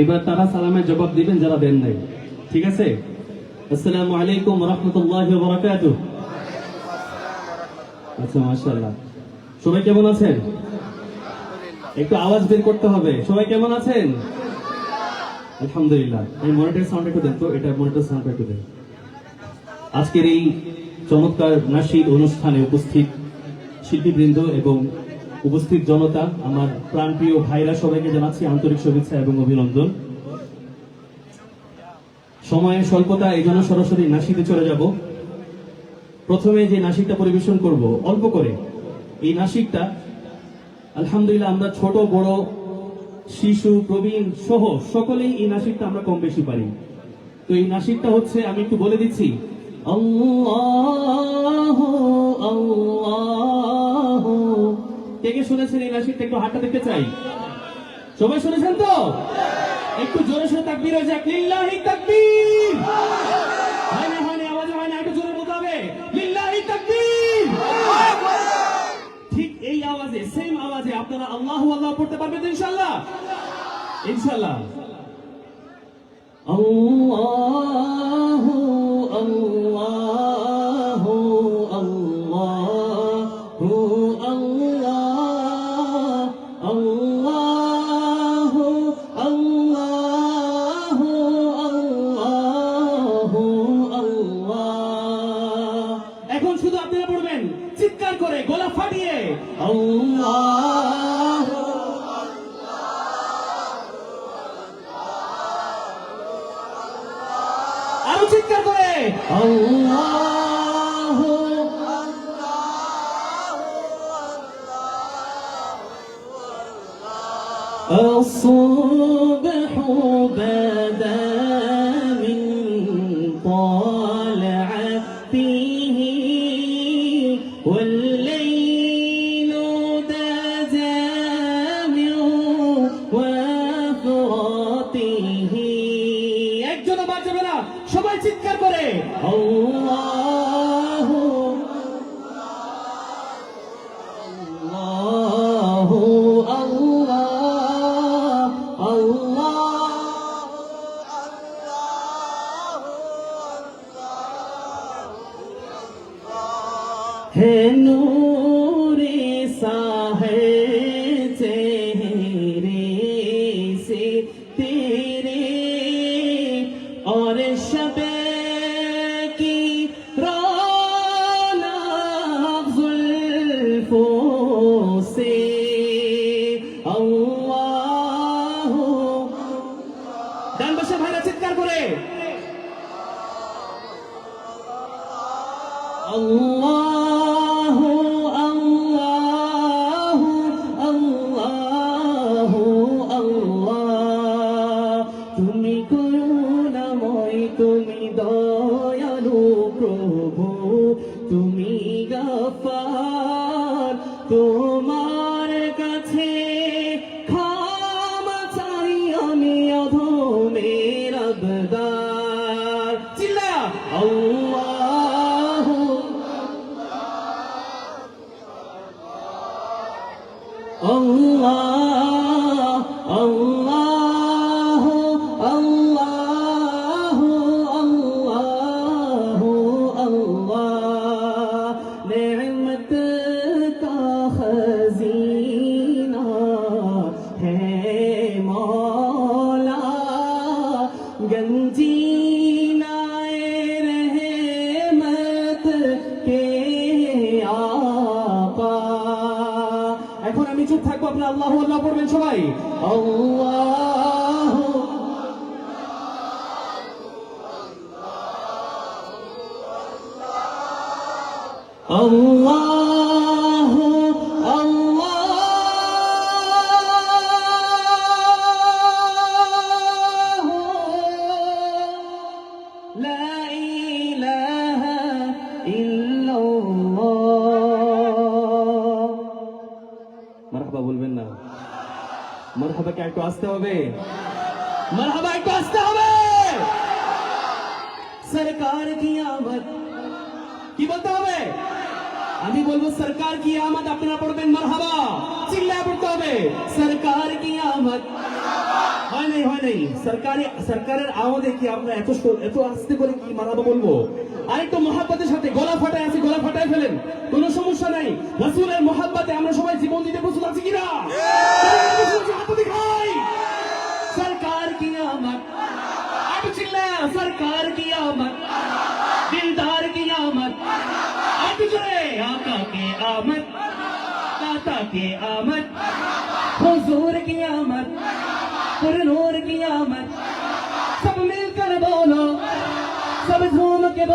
এবার তারা সালামের জবাব দিবেন যারা দেন নাই। ঠিক আছে? আসসালামু আলাইকুম রহমতুল্লাহ আচ্ছা মাশাআল্লাহ। সবাই কেমন আছেন? একটু আওয়াজ বের করতে হবে। সবাই কেমন আছেন? আলহামদুলিল্লাহ। এই মনিটর সাউন্ড একটু দেন তো, এটা মনিটর সাউন্ড একটু দেন। আজকের এই চমৎকার নাসির অনুষ্ঠানে উপস্থিত শিল্পীবৃন্দ এবং উপস্থিত জনতা, আমার প্রাণপ্রিয় ভাইরা সবাইকে জানাচ্ছি আন্তরিক শুভেচ্ছা এবং অভিনন্দন। সময়ের স্বল্পতা, এই জন্য সরাসরি নাসিতে চলে যাব। প্রথমে যে নাসিকটা পরিবেশন করব, অল্প করে। এই নাসিকটা, আলহামদুলিল্লাহ আমরা ছোট, বড়, শিশু, প্রবীণ সহ সকলেই এই নাসিকটা আমরা কম বেশি পারি। তো এই নাসিকটা হচ্ছে, আমি একটু বলে দিচ্ছি, আল্লাহ আল্লাহ কে শুনেছেন এই নাসিকটা একটু হাতটা দেখতে চাই। সবাই শুনেছেন তো? একটু জোরে সোরে তাকবীর হয়ে লিল্লাহি তাকবীর! হয় না হয় না, আওয়াজ হয় না একটু জোরে বলতে হবে। লিল্লাহি তাকবীর! ঠিক এই আওয়াজে সেম আওয়াজে আপনারা আল্লাহু আল্লাহ পড়তে পারবেন ইনশাআল্লাহ? ইনশাআল্লাহ। আল্লাহু আল্লাহু Oh. ডান পাশে ভাইরা চিৎকার করে। আল্লাহ সবাই সরকারি, সরকারের কি আমরা এত এত আস্তে করে কি বলব? আরেকটু মহাব্বাতের সাথে গলা ফাটায় আছে, গলা ফাটায় ফেলেন। সমস্যা নাই। মহাব্বাতে আমরা সবাই জীবন দিতে প্রস্তুত আছি কিনা? সরকার কি আমার? চিল্লা, সরকার কি আমার? দিলদার কি আমার? আকা কে আমার দাতা কে আমার।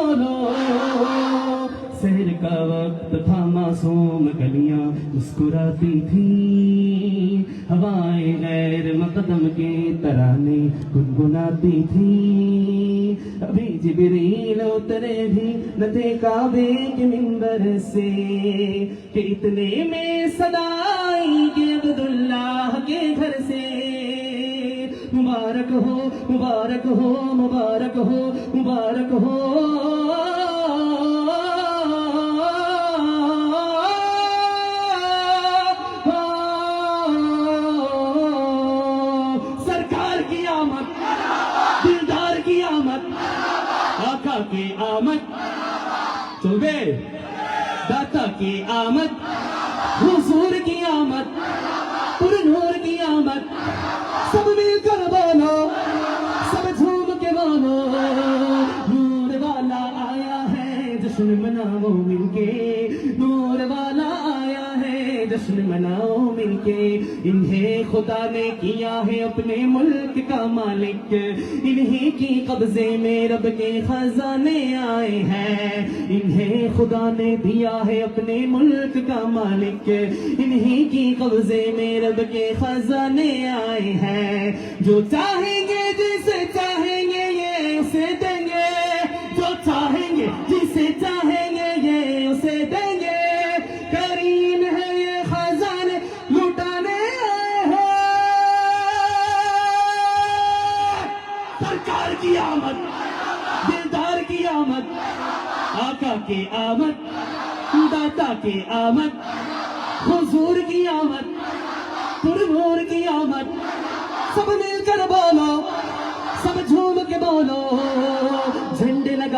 بولو سحر کا وقت تھا معصوم، گلیاں مسکراتی تھی۔ ہوائیں غیر مقدم کے ترانے گنگناتی تھی۔ ابھی جبریل اترے بھی نہ دیکھا دیکھ منبر سے۔ کہ اتنے میں صدا آئی کہ عبداللہ کے گھر سے مبارک ہو مبارک ہو مبارک ہو مبارک ہو۔ سرکار کی آمد، دلدار کی آمد، آقا کی آمد تو گئے داتا کی آمد، حضور جشن مناؤ مل کے نور والا آیا ہے، جشن مناؤ مل کے۔ انہیں خدا نے کیا ہے اپنے ملک کا مالک۔ انہیں کی قبضے میں رب کے خزانے آئے ہیں۔ انہیں خدا نے دیا ہے اپنے ملک کا مالک۔ انہیں کی قبضے میں رب کے خزانے آئے ہیں۔ جو چاہیں گے سرکار کی آمد دلدار کی آمد، آقا کے آمد، داتا کے آمد، حضور کی آمد، پرمور کی آمد، سب مل کر بولو، سب جھوم کے بولو۔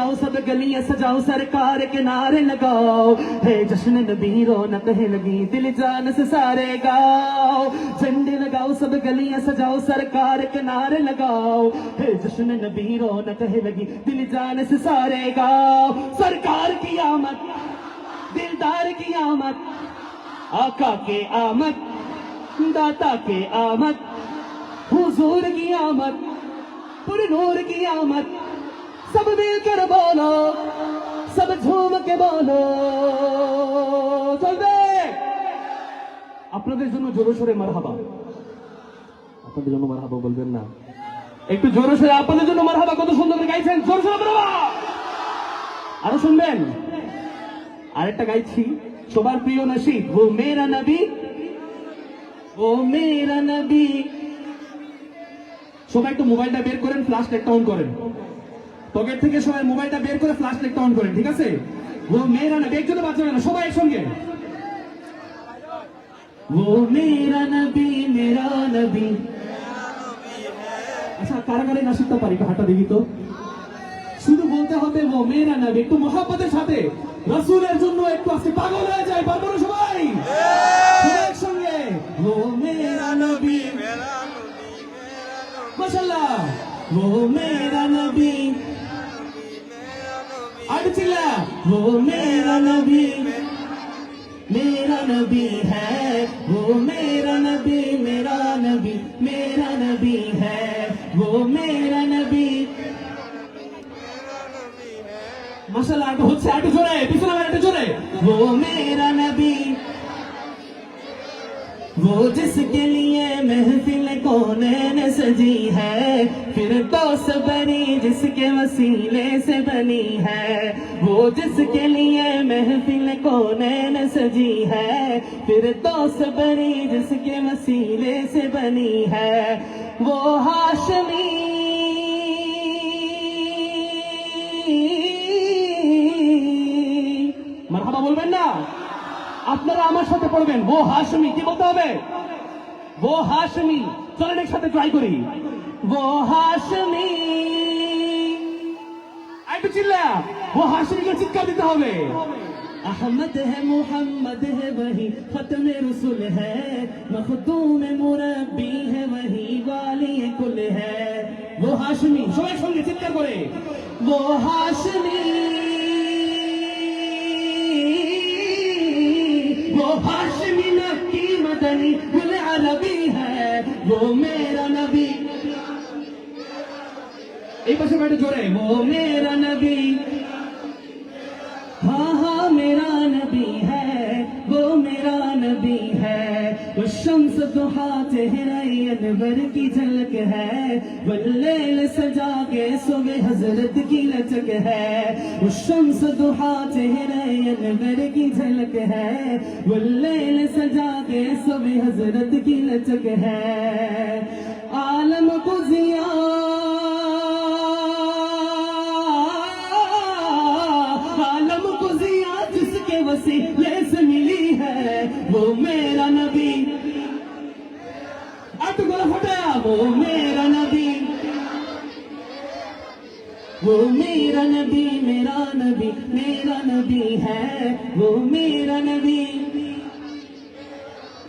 سجاؤ سب گلیاں، سجاؤ سرکار کے نعرے لگاؤ۔ ہے جشن نبی رونق ہے لگی، دل جان سے سارے گاؤ۔ جھنڈے لگاؤ سب گلیاں، سجاؤ سرکار کے نعرے لگاؤ۔ ہے جشن نبی رونق ہے لگی، دل جان سے سارے گاؤ۔ سرکار کی آمد، دلدار کی آمد۔ آقا کے آمد، داتا کے آمد۔ حضور کی آمد، پر نور کی آمد۔ সব মিলকর বলো সব ঝুমকে বলো চলবে আপনাদের জন্য জোরে সোরে মারহাবা। আপনাদের জন্য মারহাবা বলবেন না। একটু জোরে সোরে আপনাদের জন্য মারহাবা কত সুন্দর করে গাইছেন। জোরে সোরে মারহাবা। আরও শুনবেন? আরেকটা গাইছি। সবার প্রিয় নসিব ও মেরা নবী। ও মেরা নবী। সবাই একটু মোবাইলটা বের করেন ফ্ল্যাশ অন করেন। পকেট থেকে সবাই মোবাইলটা বের করে ফ্লাশ লাইটটা অন করেন, ঠিক আছে? ও মেয়েরা নবী একজনে বাঁচবে না, সবাই একসঙ্গে। ও মেরা নবী মেরা নবী আচ্ছা কারা কারা না শিখতে পারি? হাঁটা দেখি তো। শুধু বলতে হবে, ও মেয়েরা নবী একটু মহাব্বতের সাথে। রসুলের জন্য একটু আজকে পাগল হয়ে যায় পারব না সবাই। একসঙ্গে। ও মেরা নবী মাশাল্লাহ ও মেরা নবী لگ چلا وہ میرا نبی میرا نبی ہے۔ وہ میرا نبی میرا نبی میرا نبی ہے۔ وہ میرا نبی۔ ماشاءاللہ آپ خود سے آٹو جو رہے، پچھلا آٹو جو رہے۔ وہ میرا نبی۔ وہ جس کے لیے کونین سجی ہے، پھر دوست بنی جس کے وسیلے سے بنی ہے۔ وہ جس کے لیے محفل کونین سجی ہے، پھر دوست بنی جس کے وسیلے سے بنی ہے۔ وہ ہاشمی مرحبا বলবেন না আপনারা আমার پڑھ بین وہ ہاشمی کی بتا بے وہ ہاشمی۔ চলেন একসাথে ট্রাই করি वो हाशमी একটু চিল্লা ও হাসিকে চিৎকার দিতে হবে अहमद है मोहम्मद है वही खत्म रसुल है मखदूम मुरब्बी है वही वाली कुल है वो हाशमी সবাই সঙ্গে চিৎকার করে वो हाशमी वो हाशमी नक्की मदनी गुल अरबी وہ میرا نبی ایک بس بیٹھے جو رہے وہ میرا نبی ہاں ہاں میرا نبی ہے وہ میرا نبی شمس دوہا چہرہ انور کی جھلک ہے، واللیل سجا کے سوگ حضرت کی لچک ہے۔ وہ شمس دوہا چہرہ انور کی جھلک ہے، واللیل سجا کے سوگ حضرت کی لچک ہے۔ عالم کو زیاد عالم کو زیاد جس کے وسیلے वो मेरा नबी वो मेरा नबी मेरा नबी मेरा नबी है वो मेरा नबी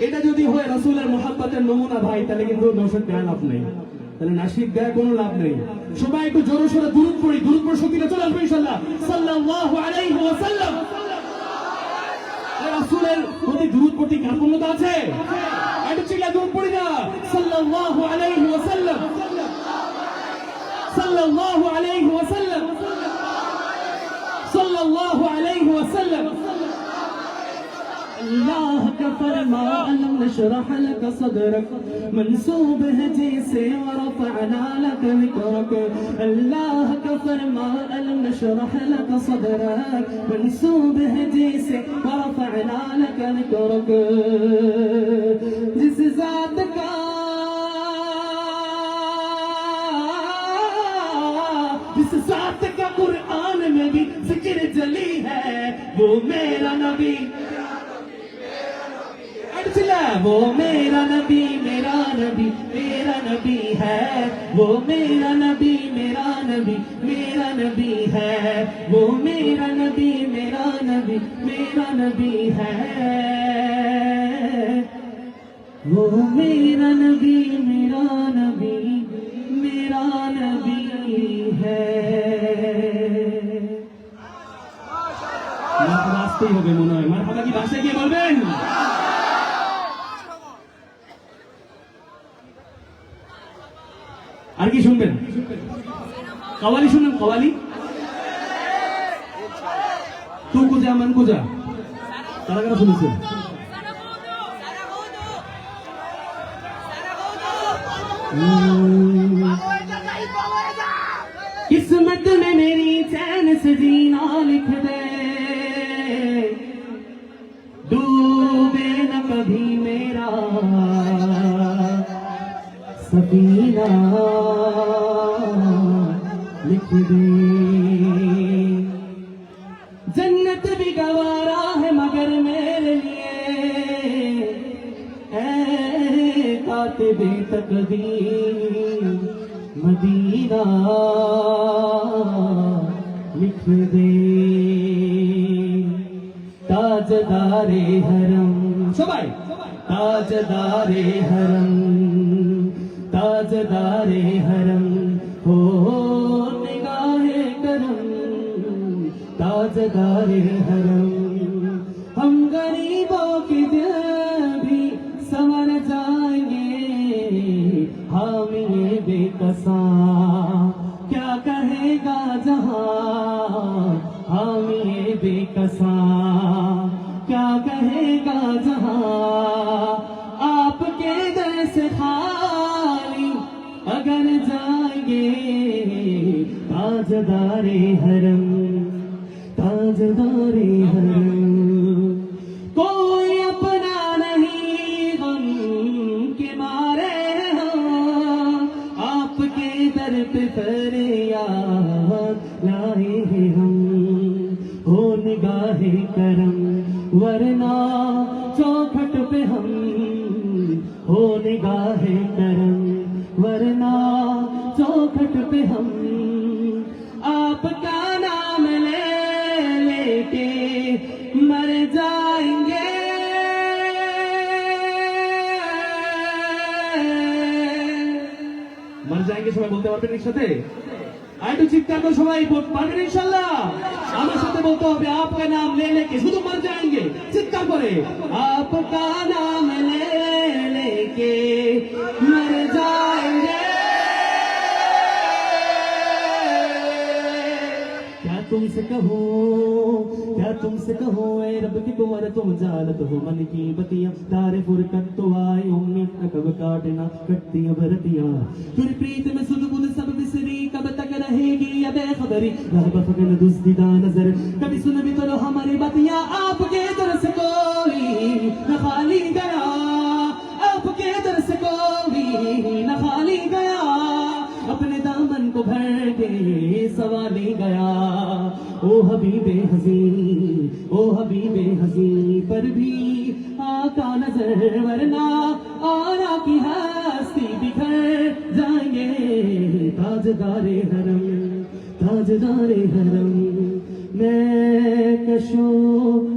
এটা যদি হয় রাসূলের মোহাব্বতের নমুনা ভাই তাহলে কিন্তু নৌসদ গায়ে লাভ নেই তাহলে নাসিক গায়ে কোনো লাভ নেই সবাই একটু জোরে সোরে দূরত পড়ি দূরত পড়ে শক্তিটা চলে আসবে ইনশাল্লাহ সাল্লাল্লাহু আলাইহি ওয়াসাল্লাম এ রাসূলের প্রতি দূরত প্রতি কার্পণ্যতা আছে? এটা চিল্লা দূর পড়ি না। সাল্লাল্লাহু আলাইহি ওয়াসাল্লাম। সাল্লাল্লাহু আলাইহি ওয়াসাল্লাম। সাল্লাল্লাহু اللہ کا فرمان نشرح لکا صدرک منصوب ہے جیسے ورفعنا لکا ذکرك اللہ کا فرمان نشرح لکا صدرک منصوب ہے جیسے ورفعنا لکا ذکرك جس ذات کا جس ذات کا قرآن میں بھی ذکر جلی ہے، وہ میرا نبی چلا وہ میرا نبی میرا نبی میرا نبی ہے۔ وہ میرا نبی میرا نبی میرا نبی ہے۔ وہ میرا نبی میرا نبی میرا نبی ہے۔ وہ میرا نبی میرا نبی میرا نبی ہے۔ রাস্তাই হবে মনে হয় আর কি শুনবেন কওয়ালি শুনবেন কওয়ালি তু কুজা মান কুজা কারা কারা শুনেছেন किस्मत में मेरी चैन से जीना लिख दे डूबे न कभी मेरा सफीना دی جنت بھی گوارا ہے مگر میرے لیے۔ اے کاتب تقدیر مدینہ لکھ دے۔ تاجدار حرم۔ سبائی۔ تاجدار حرم۔ تاجدار حرم۔ تاجدار حرم ہم۔ غریبوں کی دل بھی سمر جائیں گے۔ ہم یہ بے قسام کیا کہے گا جہاں؟ ہم یہ بے قسام کیا کہے گا جہاں؟ آپ کے جیسے خالی اگر جائیں گے۔ تاجدارِ حرم कोई একসাথে আরেকটু চিৎকার তো সবাই পারবেন ইনশাল্লাহ? আমার সাথে বলতে হবে, আপনার নাম লে কে? শুধু মার যায়গে চিৎকার করে। আপনার নাম লে কে মর যায় تم سے کہو، کیا تم سے کہو، اے رب کی تمہارے تم جالت ہو، من کی بتیاں، تارے فرکت تو آئے امید نہ کب کاٹنا کٹتیاں بھرتیاں۔ پھر پریت میں سدگن سب بسری کب تک رہے گی یا بے خبری؟ رہب فقن دزدیدہ نظر، کبھی سن بھی تو ہماری باتیاں آپ کے دامن کو بھر کے سوالی گیا۔ او حبیب حسین، او حبیب حسین، پر بھی آقا نظر ورنہ آرا کی ہستی بکھر جائیں گے۔ تاجدار حرم تاجدار حرم، میں کشوں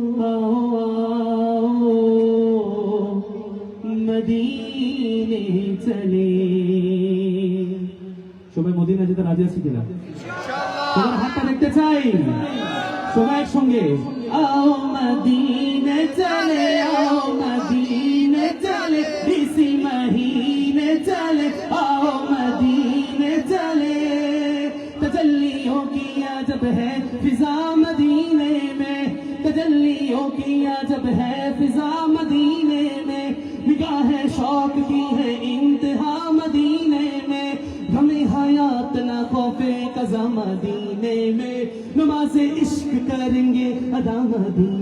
রাজি আছি কিনা? তোমার হাতটা দেখতে চাই। সবাই একসঙ্গে। আও মদিনে চলে، আও মদিনে চলে ইসি মহিনে চলে، আও مدینے چلے تجلیوں کی عجب ہے فضا مدینے میں تجلیوں کی عجب ہے فضا مدینے میں نگاہ شوق کی ہے मदीने में नमाज इश्क करेंगे अदा मदीने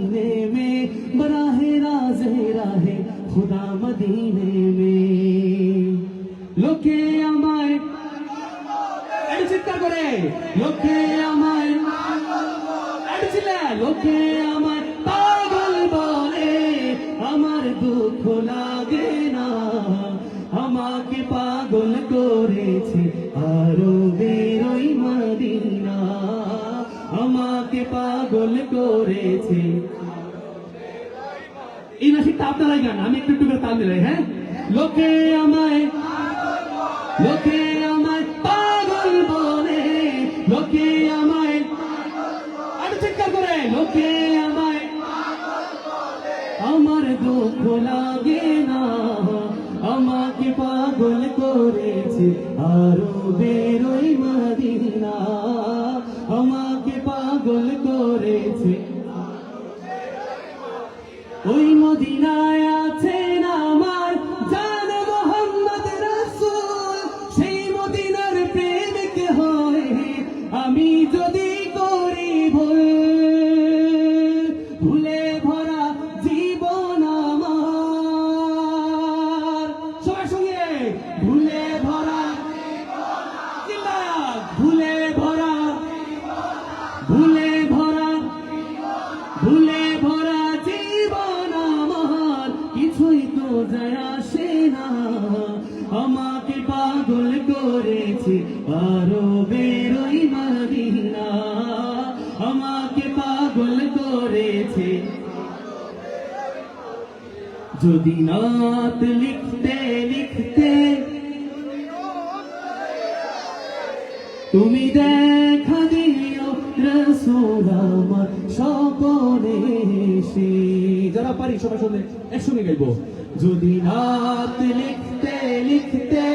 করেছে এই নাসিকটা আপনারাই গান, আমি একটু একটু করে তাল দিলাই হ্যাঁ? লোকে আমায়, লোকে নাত লিখতে লিখতে। তুমি দেখা দিও রসুল আমার সকলে এসে। যারা পারি সবাই শুনে একসঙ্গে গাইবো। যদি রাত লিখতে লিখতে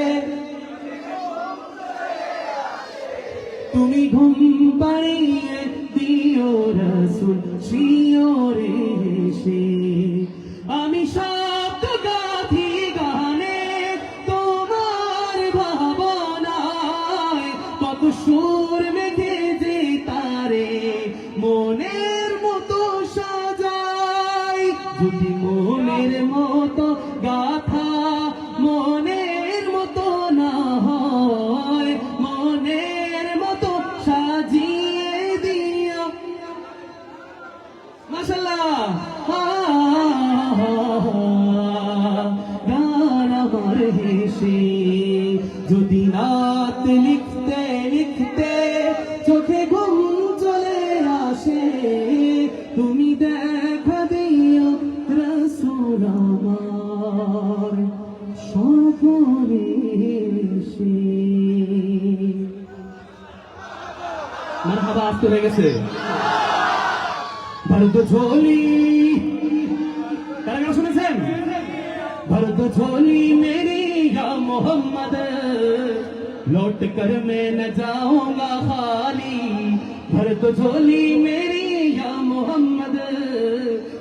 তুমি ঘুম পাড়িয়ে দিও রসুল শিওরে এসে। আমি মতো গাথা سے ভারত جھولی তারা سنے سے بھرد جھولی میری یا محمد لوٹ کر میں نہ جاؤں گا خالی بھرد جھولی میری یا محمد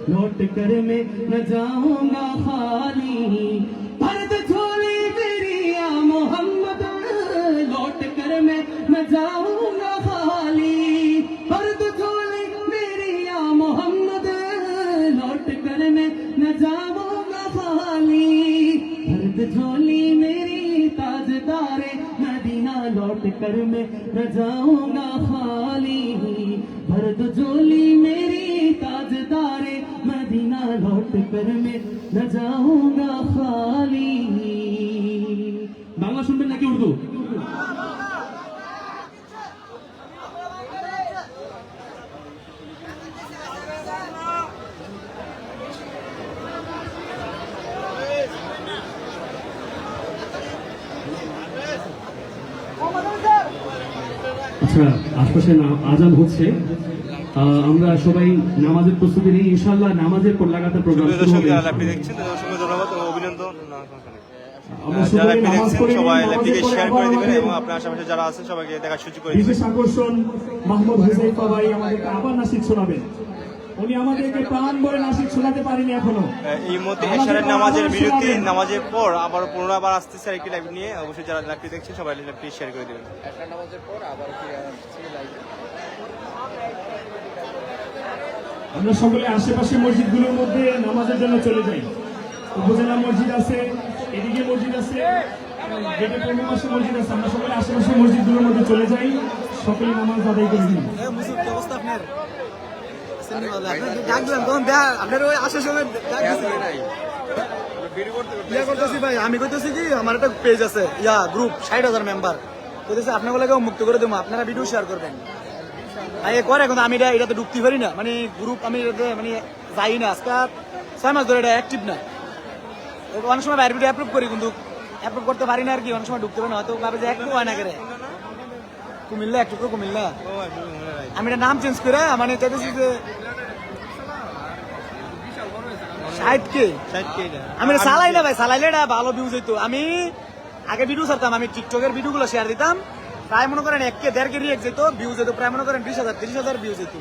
لوٹ کر میں نہ جاؤں گا خالی بھرد جھولی میری یا محمد لوٹ کر میں نہ جاؤں گا कर मैं न जाऊंगा खाली भरत झोली मेरी ताजदारे मदीना लौट कर मैं न जाऊंगा खाली বাংলা শুনবেন নাকি উর্দু আশপাশে আজান হচ্ছে। আমরা সবাই নামাজের প্রস্তুতি নিই। ইনশাল্লাহ নামাজের পর লাগাতার প্রোগ্রাম শুরু হবে যারা দেখছেন ধন্যবাদ অভিনন্দন। যারা দেখছেন সবাই শেয়ার করে দিবেন এবং আপনার আশেপাশে যারা আছেন সবাইকে দেখার সুযোগ করে দিবেন। বিশেষ আকর্ষণ মাহমুদ হুসাইফা ভাই আমাদেরকে আবার নাসিক শোনাবেন। উনি আমাদেরকে প্রাণ ভরে নাসিক শোনাতে পারেনি এখনও। এই আমাদের এশারের নামাজের বিরতি নামাজের পর আবার পুনরাবার আসতেছে আরেকটি লাইভ নিয়ে অবশ্যই যারা ল্যাপটি দেখছেন সবাই ল্যাপটি শেয়ার করে দিবেন। আমরা সকলে আশেপাশে মসজিদগুলোর মধ্যে নামাজের জন্য চলে যাই। উপজেলা মসজিদ আছে এদিকে মসজিদ আছে গেটে পূর্ণমাসে মসজিদ আছে। আমরা সকলে আশেপাশে মসজিদগুলোর মধ্যে চলে যাই সকলে নামাজ আদায় করে দিই আমি কইতেছি কি আমার একটা পেজ আছে ইয়া গ্রুপ ষাট হাজার মেম্বার কইতেছে আপনার লাগে মুক্ত করে দেবো আপনারা ভিডিও শেয়ার করবেন। করে এখন আমি এটা এটাতে ঢুকতে পারি না মানে গ্রুপ আমি এটাতে মানে যাই না আজকে ছয় মাস ধরে এটা অ্যাক্টিভ না। অনেক সময় বাইরে ভিডিও অ্যাপ্রুভ করি কিন্তু অ্যাপ্রুভ করতে পারি না আর কি অনেক সময় ঢুকতে পারি না হয়তো ভাবে যে হয় না করে কুমিল্লা একটু করে কুমিল্লা। আমি এটা নাম চেঞ্জ করে মানে চাইতেছি যে ষাট কে? আমি চালাই না ভাই চালাইলে এটা ভালো ভিউজ হইতো। আমি আগে ভিডিও ছাড়তাম আমি টিকটকের ভিডিও গুলো শেয়ার দিতাম। প্রায় মনে করেন এক কে দেড় কে রিয়েক্ট যেত ভিউজ যেত প্রায় মনে করেন বিশ হাজার তিরিশ হাজার ভিউজ যেত।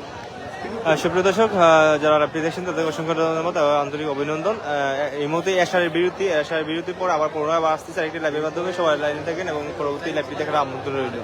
আহ, সুপ্রিয় দর্শক যারা ল্যাপটি দেখছেন তাদের অসংখ্য ধন্যবাদ আন্তরিক অভিনন্দন। এই মুহূর্তে এশারের বিরতি এশারের বিরতির পর আবার পুনরায় আসতেছে আরেকটি লাইভের মাধ্যমে। সবাই লাইনে থাকেন এবং পরবর্তী লাইভটি দেখার আমন্ত্রণ রইল।